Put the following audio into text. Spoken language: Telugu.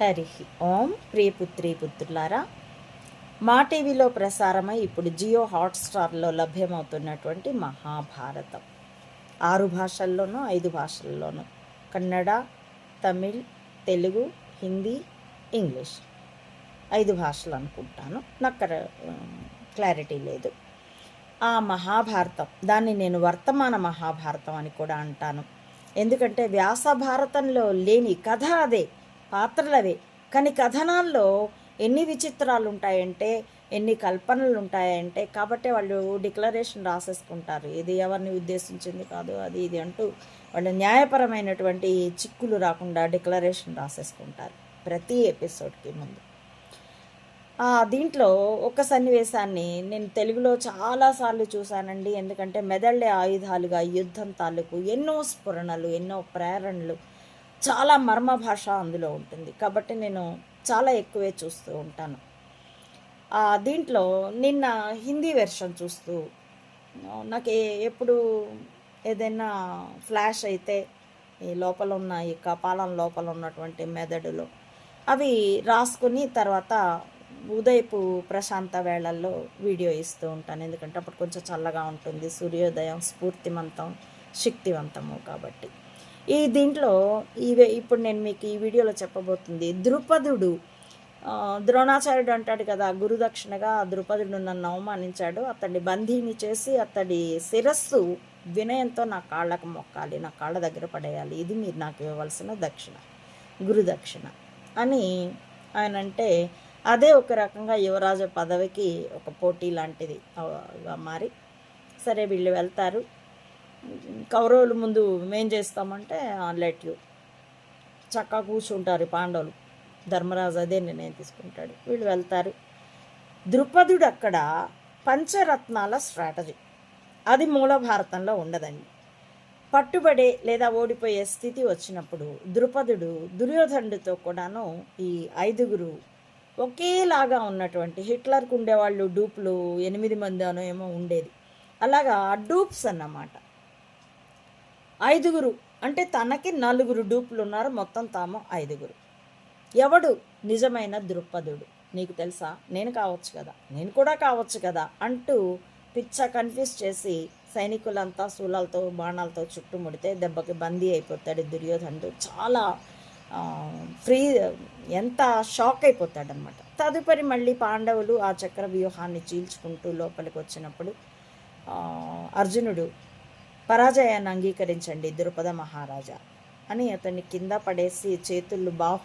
హరి ఓం ప్రియపుత్రి పుత్రులారా మా టీవీలో ప్రసారమై ఇప్పుడు జియో హాట్స్టార్లో లభ్యమవుతున్నటువంటి మహాభారతం. ఆరు భాషల్లోనూ ఐదు భాషల్లోనూ. కన్నడ తమిళ్ తెలుగు హిందీ ఇంగ్లీష్. ఐదు భాషలు అనుకుంటాను. నాకు క్లారిటీ లేదు. ఆ మహాభారతం దాన్ని నేను వర్తమాన మహాభారతం అని కూడా అంటాను. ఎందుకంటే వ్యాస భారతంలో లేని కథ అదే. పాత్రలవే. కానీ కథనాల్లో ఎన్ని విచిత్రాలు ఉంటాయంటే ఎన్ని కల్పనలు ఉంటాయంటే కాబట్టి వాళ్ళు డిక్లరేషన్ రాసేసుకుంటారు. ఇది ఎవరిని ఉద్దేశించింది కాదు అది ఇది అంటూ వాళ్ళు న్యాయపరమైనటువంటి చిక్కులు రాకుండా డిక్లరేషన్ రాసేసుకుంటారు ప్రతి ఎపిసోడ్కి ముందు. దీంట్లో ఒక సన్నివేశాన్ని నేను తెలుగులో చాలాసార్లు చూశానండి. ఎందుకంటే మెదళ్ళే ఆయుధాలుగా యుద్ధం తాలూకు ఎన్నో స్ఫురణలు ఎన్నో ప్రేరణలు చాలా మర్మ భాష అందులో ఉంటుంది. కాబట్టి నేను చాలా ఎక్కువే చూస్తూ ఉంటాను. దీంట్లో నిన్న హిందీ వెర్షన్ చూస్తూ నాకు ఎప్పుడు ఏదైనా ఫ్లాష్ అయితే ఈ లోపల ఉన్న ఈ కపాలం లోపల ఉన్నటువంటి మెదడులో అవి రాసుకుని తర్వాత ఉదయపు ప్రశాంత వేళల్లో వీడియో ఇస్తూ ఉంటాను. ఎందుకంటే అప్పుడు కొంచెం చల్లగా ఉంటుంది. సూర్యోదయం స్ఫూర్తివంతం శక్తివంతము కాబట్టి. ఈ దీంట్లో ఇవే ఇప్పుడు నేను మీకు ఈ వీడియోలో చెప్పబోతుంది. ద్రుపదుడు ద్రోణాచార్యుడు అంటాడు కదా గురుదక్షిణగా ద్రుపదుడు నన్ను అవమానించాడు అతన్ని బందీని చేసి అతడి శిరస్సు వినయంతో నా కాళ్ళకు మొక్కాలి నా కాళ్ళ దగ్గర పడేయాలి ఇది మీరు నాకు ఇవ్వవలసిన దక్షిణ గురుదక్షిణ అని ఆయన అంటే అదే ఒక రకంగా యువరాజు పదవికి ఒక పోటీ లాంటిది మారి సరే వీళ్ళు వెళ్తారు. కౌరవుల ముందు మేం చేస్తామంటే లెట్ యూ. చక్కగా కూర్చుంటారు పాండవులు. ధర్మరాజు అదే నిర్ణయం తీసుకుంటాడు. వీళ్ళు వెళ్తారు. ద్రుపదుడు అక్కడ పంచరత్నాల స్ట్రాటజీ. అది మూల భారతంలో ఉండదండి. పట్టుబడే లేదా ఓడిపోయే స్థితి వచ్చినప్పుడు ద్రుపదుడు దుర్యోధనుడితో కూడాను ఈ ఐదుగురు ఒకేలాగా ఉన్నటువంటి హిట్లర్కు ఉండేవాళ్ళు డూప్లు ఎనిమిది మంది అనో ఏమో ఉండేది. అలాగా డూప్స్ అన్నమాట. ఐదుగురు. అంటే తనకి నలుగురు డూపులు ఉన్నారు మొత్తం తాము ఐదుగురు. ఎవడు? నిజమైన దృక్పథుడు. నీకు తెలుసా? నేను కావచ్చు కదా? నేను కూడా కావచ్చు కదా? అంటూ పిచ్చ కన్ఫ్యూజ్ చేసి సైనికులంతా శూలాలతో బాణాలతో చుట్టుముడితే దెబ్బకి బందీ అయిపోతాడు దుర్యోధనుడు. చాలా ఫ్రీ ఎంత షాక్ అయిపోతాడనమాట తదుపరి మళ్ళీ పాండవులు ఆ చక్ర వ్యూహాన్ని చీల్చుకుంటూ లోపలికి వచ్చినప్పుడు అర్జునుడు పరాజయాన్ని అంగీకరించండి ద్రుపద మహారాజా. అని అతన్ని కింద పడేసి చేతులు బాహు